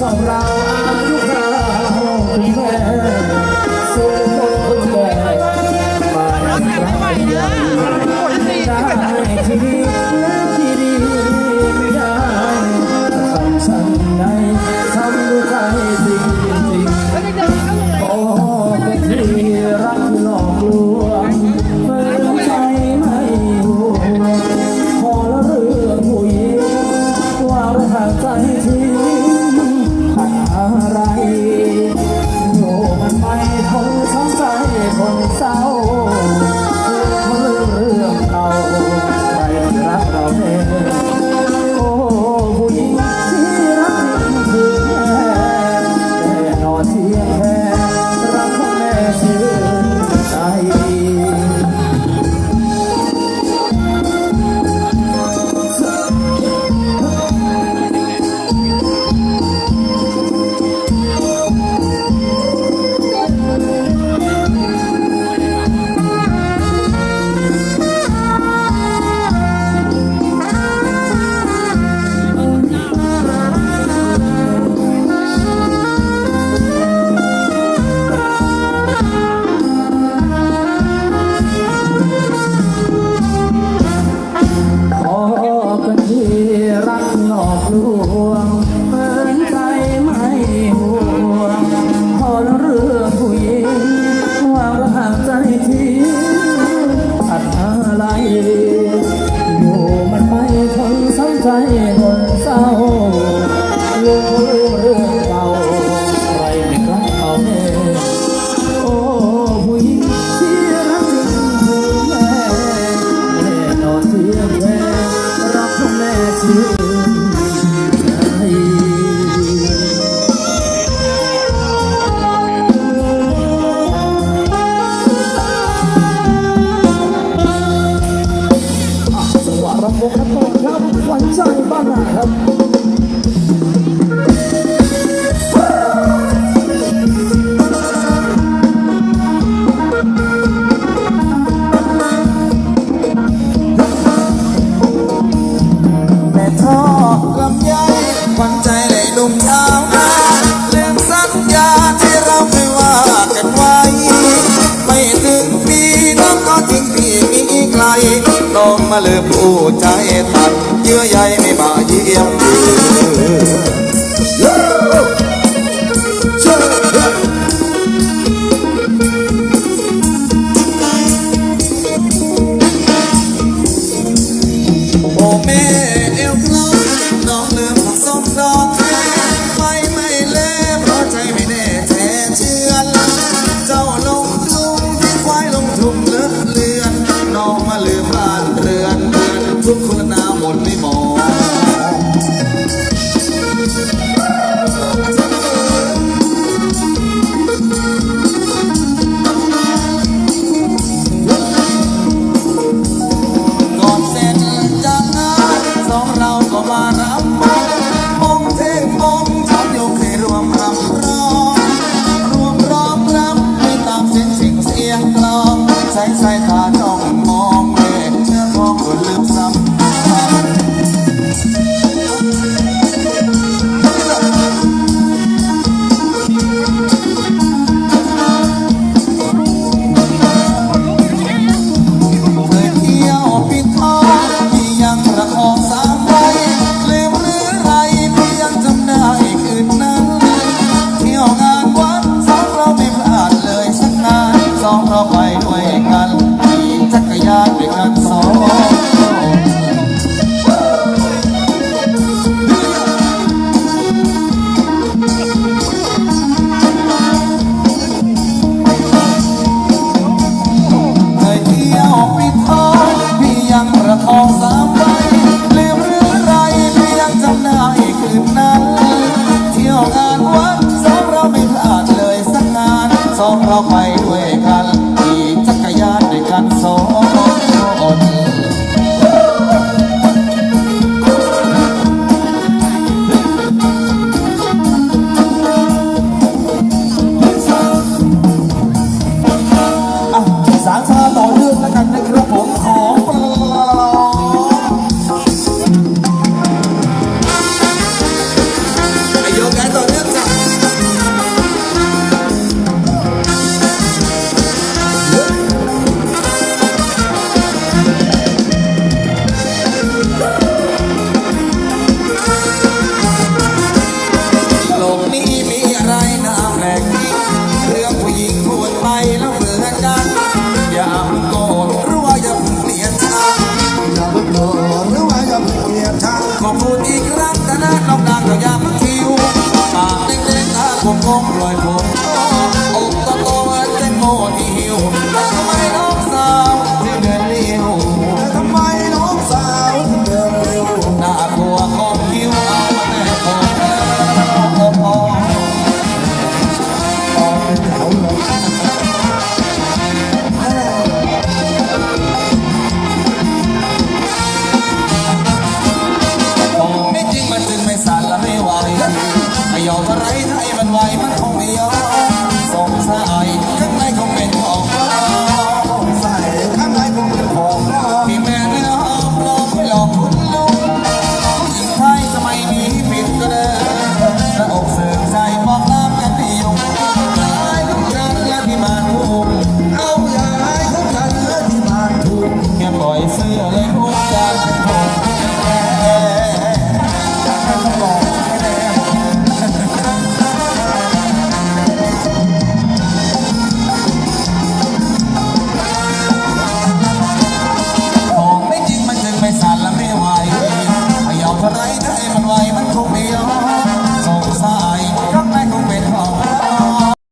ของเรา อยู่มันไม่ทนสนใจคน มาเลือผู้ใจทันเยื่อใยไม่มาเยี่ยมเยือ tonight. ก็อย่าเพิ่งคิวปากเล็กๆตาคมคงลอยผม